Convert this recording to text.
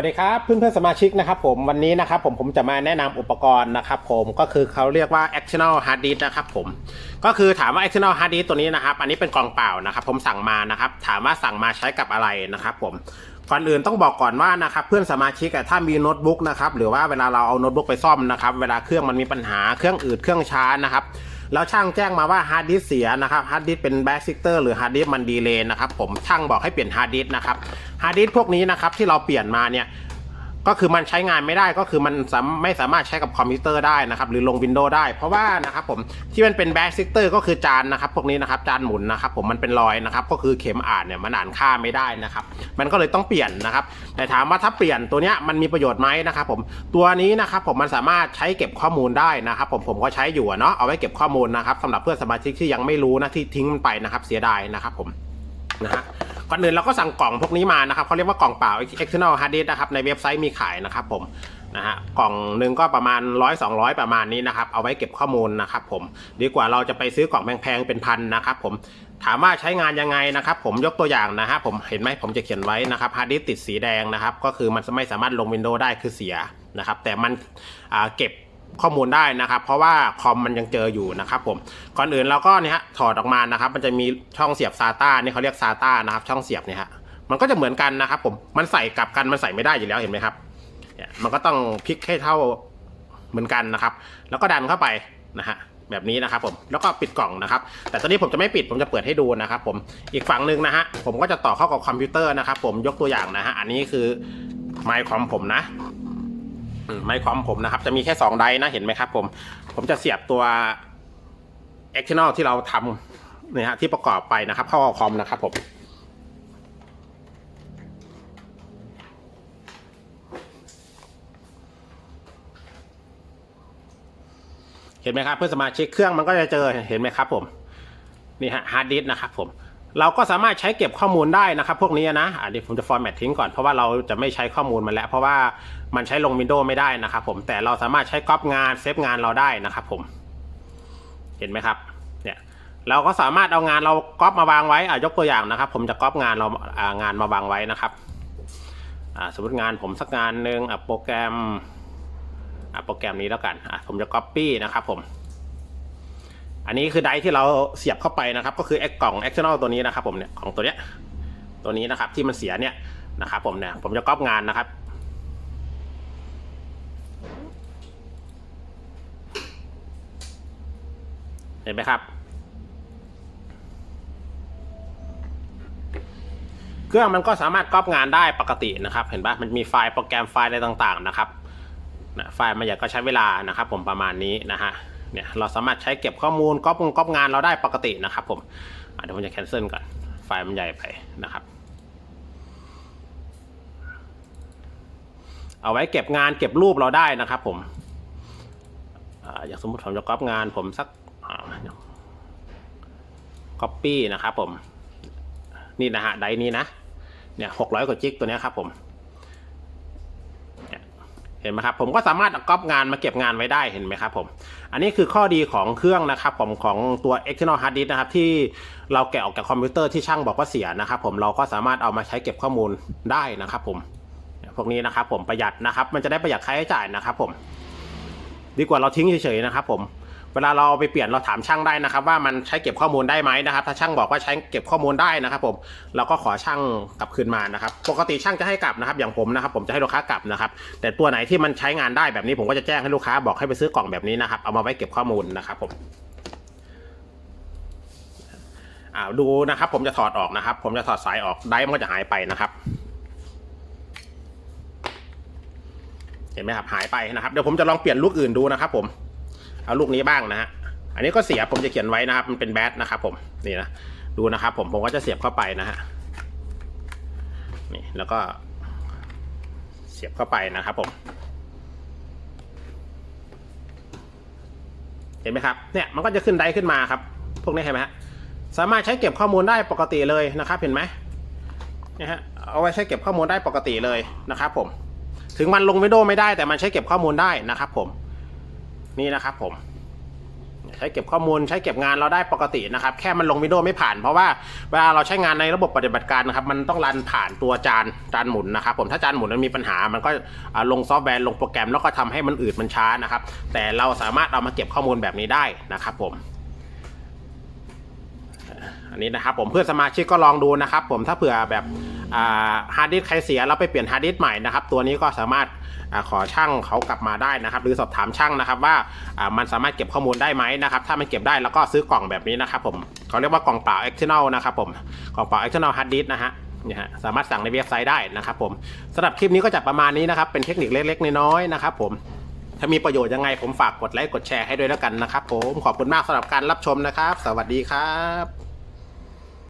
วัสดีครับเพื่อนเพื่อนสมาชิกนะครับผมวันนี้นะครับผมผมจะมาแนะนำอุปกรณ์นะครับผมก็คือเขาเรียกว่า external hard disk นะครับผมก็คือถามว่า external hard disk ตัวนี้นะครับ อันนี้เป็นกล่องเปล่านะครับ ผมสั่งมานะครับ ถามว่าสั่งมาใช้กับอะไรนะครับผมก่อนอื่นต้องบอกก่อนว่านะครับเพื่อนสมาชิกถ้ามีโน้ตบุ๊กนะครับหรือว่าเวลาเราเอาโน้ตบุ๊กไปซ่อมนะครับ เวลาเครื่องมันมีปัญหาเครื่องอืดเครื่องช้านะครับ แล้วช่างแจ้งมาว่าฮาร์ดดิสเสียนะครับฮาร์ดดิสเป็นแบ็กซิกเตอร์หรือฮาร์ดดิสมันดีเลย์นะครับผมช่างบอกให้เปลี่ยนฮาร์ดดิสนะครับฮาร์ดดิสพวกนี้นะครับที่เราเปลี่ยนมาเนี่ย ก็คือมันใช้งานไม่ได้ก็คือมันมไม่สามารถใช้กับคอมพิวเตอร์ได้นะครับ หรือลงวินโดว์ได้ เพราะว่านะครับผมที่มันเป็นแบ็กซิกเตอร์ก็คือจานนะครับพวกนี้นะครับจานหมุนนะครับผมมันเป็นรอยนะครับก็คือเข็มอ่านเนี่ยมันอ่านค่าไม่ได้นะครับ มันก็เลยต้องเปลี่ยนนะครับ แต่ถามว่าถ้าเปลี่ยนตัวเนี้ยมันมีประโยชน์ไหมนะครับผมตัวนี้นะครับผมมันสามารถใช้เก็บข้อมูลได้นะครับ ผมผมก็ใช้อยู่เนาะเอาไว้เก็บข้อมูลนะครับสำหรับเพื่อนสมาชิกที่ยังไม่รู้นะที่ทิ้งมันไปนะครับ เสียดายนะครับผมนะฮะ ก่อนอื่นเราก็สั่งกล่องพวกนี้มานะครับเขาเรียกว่ากล่องเปล่า external hard disk นะครับในเว็บไซต์มีขายนะครับผมนะฮะกล่องหนึ่งก็ประมาณ 100 200 ประมาณนี้นะครับ เอาไว้เก็บข้อมูลนะครับผมดีกว่าเราจะไปซื้อกล่องแพงๆเป็นพันนะครับผมถามว่าใช้งานยังไงนะครับ ผมยกตัวอย่างนะฮะผมเห็นไหมผมจะเขียนไว้นะครับฮาร์ดดิสติดสีแดงนะครับ ก็คือมันไม่สามารถลงวินโดว์ได้คือเสียนะครับ แต่มันเก็บ ข้อมูลได้นะครับ เพราะว่าคอมมันยังเจออยู่นะครับผมก่อนอื่นเราก็เนี่ยฮะถอดออกมานะครับ มันจะมีช่องเสียบ SATA นี่เขาเรียก SATA นะครับ ช่องเสียบเนี่ยฮะมันก็จะเหมือนกันนะครับผมมันใส่กลับกันมันใส่ไม่ได้อยู่แล้วเห็นไหมครับเนี่ยมันก็ต้องพลิกให้เท่าเหมือนกันนะครับ แล้วก็ดันเข้าไปนะฮะแบบนี้นะครับผมแล้วก็ปิดกล่องนะครับ แต่ตอนนี้ผมจะไม่ปิดผมจะเปิดให้ดูนะครับผมอีกฝั่งหนึ่งนะฮะผมก็จะต่อเข้ากับคอมพิวเตอร์นะครับผมยกตัวอย่างนะฮะอันนี้คือไมค์คอมผมนะ ไมค์คอมผมนะครับ จะมีแค่2ไดนะเห็นไหมครับผม ผมจะเสียบตัว external ที่เราทำเนี่ยฮะที่ประกอบไปนะครับ เข้าคอมนะครับผมเห็นไหมครับเพื่อนสมาชิกเครื่องมันก็จะเจอเห็นไหมครับผมนี่ฮะฮาร์ดดิสนะครับผม เราก็สามารถใช้เก็บข้อมูลได้นะครับ พวกนี้นะเดี๋ยวผมจะฟอร์แมตทิ้งก่อนเพราะว่าเราจะไม่ใช้ข้อมูลมันแล้ว เพราะว่ามันใช้ลงวินโดว์ไม่ได้นะครับผมแต่เราสามารถใช้ก๊อปงานเซฟงานเราได้นะครับผม เห็นไหมครับเนี่ยเราก็สามารถเอางานเราก๊อปมาวางไว้อะยกตัวอย่างนะครับ ผมจะก๊อปงานเราอ่างานมาวางไว้นะครับอ่าสมมติงานผมสักงานหนึ่งอะโปรแกรมอะโปรแกรมนี้แล้วกันอะผมจะ Copy นะครับผม อันนี้คือไดร์ที่เราเสียบเข้าไปนะครับ ก็คือไอ้กล่อง external ตัวนี้นะครับผมเนี่ยของตัวเนี้ยตัวนี้นะครับที่มันเสียเนี่ยนะครับผมเนี่ยผมจะก๊อปงานนะครับเห็นไหมครับ เครื่องมันก็สามารถก๊อปงานได้ปกตินะครับ เห็นปะมันมีไฟล์โปรแกรมไฟล์อะไรต่างๆนะครับไฟล์มันใหญ่ก็ใช้เวลานะครับ ผมประมาณนี้นะฮะ เนี่ยเราสามารถใช้เก็บข้อมูลก๊อปงก๊อปงานเราได้ปกตินะครับผมเดี๋ยวผมจะแคนเซิลก่อน ไฟล์มันใหญ่ไปนะครับ เอาไว้เก็บงานเก็บรูปเราได้นะครับผมอย่างสมมติผมจะก๊อปงานผมสักก๊อปปี้นะครับผม นี่นะฮะไดนี้นะเนี่ยหกร้อยกว่าจิกตัวนี้ครับผม เห็นไหมครับผมก็สามารถก๊อปงานมาเก็บงานไว้ได้เห็นไหมครับผมอันนี้คือข้อดีของเครื่องนะครับผมของตัว external hard disk นะครับที่เราแกะออกจากคอมพิวเตอร์ที่ช่างบอกว่าเสียนะครับผมเราก็สามารถเอามาใช้เก็บข้อมูลได้นะครับผมพวกนี้นะครับผมประหยัดนะครับมันจะได้ประหยัดค่าใช้จ่ายนะครับผมดีกว่าเราทิ้งเฉยๆนะครับผม เวลาเราไปเปลี่ยนเราถามช่างได้นะครับ ว่ามันใช้เก็บข้อมูลได้ไหมนะครับ ถ้าช่างบอกว่าใช้เก็บข้อมูลได้นะครับ ผมเราก็ขอช่างกลับคืนมานะครับ ปกติช่างจะให้กลับนะครับ อย่างผมนะครับ ผมจะให้ลูกค้ากลับนะครับ แต่ตัวไหนที่มันใช้งานได้แบบนี้ผมก็จะแจ้งให้ลูกค้าบอกให้ไปซื้อกล่องแบบนี้นะครับ เอามาไว้เก็บข้อมูลนะครับ ผมอ่าดูนะครับ ผมจะถอดออกนะครับ ผมจะถอดสายออกไดร์มันก็จะหายไปนะครับเห็นไหมครับหายไปนะครับเดี๋ยวผมจะลองเปลี่ยนลูกอื่นดูนะครับ ผม เอาลูกนี้บ้างนะฮะอันนี้ก็เสียผมจะเขียนไว้นะครับ มันเป็นแบตนะครับ ผมนี่นะดูนะครับ ผมผมก็จะเสียบเข้าไปนะฮะนี่แล้วก็ เสียบเข้าไปนะครับ ผม เห็นไหมครับเนี่ยมันก็จะขึ้นไดร์ขึ้นมาครับ พวกนี้เห็นไหมฮะสามารถใช้เก็บข้อมูลได้ปกติเลยนะครับ เห็นไหมนี่ยฮะเอาไว้ใช้เก็บข้อมูลได้ปกติเลยนะครับ ผม ถึงมันลงวิดีโอไม่ได้แต่มันใช้เก็บข้อมูลได้นะครับ ผม นี่นะครับผม ใช้เก็บข้อมูลใช้เก็บงานเราได้ปกตินะครับ แค่มันลงวิดีโอไม่ผ่านเพราะว่าเวลาเราใช้งานในระบบปฏิบัติการนะครับ มันต้องรันผ่านตัวจานจานหมุนนะครับ ผมถ้าจานหมุนมันมีปัญหา มันก็ลงซอฟต์แวร์ลงโปรแกรมแล้วก็ทำให้มันอืดมันช้านะครับ แต่เราสามารถเอามาเก็บข้อมูลแบบนี้ได้นะครับ ผมอันนี้นะครับผมเพื่อนสมาชิกก็ลองดูนะครับ ผมถ้าเผื่อแบบ ฮาร์ดดิสก์ใครเสียแล้วไปเปลี่ยนฮาร์ดดิสก์ใหม่นะครับ ตัวนี้ก็สามารถอขอช่างเขากลับมาได้นะครับ หรือสอบถามช่างนะครับว่ามันสามารถเก็บข้อมูลได้ไหมนะครับ ถ้ามันเก็บได้แล้วก็ซื้อกล่องแบบนี้นะครับผมเขาเรียกว่ากล่องเปล่า external นะครับผมกล่องเปล่า external hard disk นะฮะนี่ฮะสามารถสั่งในเว็บไซต์ได้นะครับผมสำหรับคลิปนี้ก็จะประมาณนี้นะครับ เป็นเทคนิคเล็กๆ น้อยๆนะครับผมถ้ามีประโยชน์ยังไงผมฝากกดไลค์กดแชร์ให้ด้วยแล้วกันนะครับผมขอบคุณมากสำหรับการรับชมนะครับ สวัสดีครับ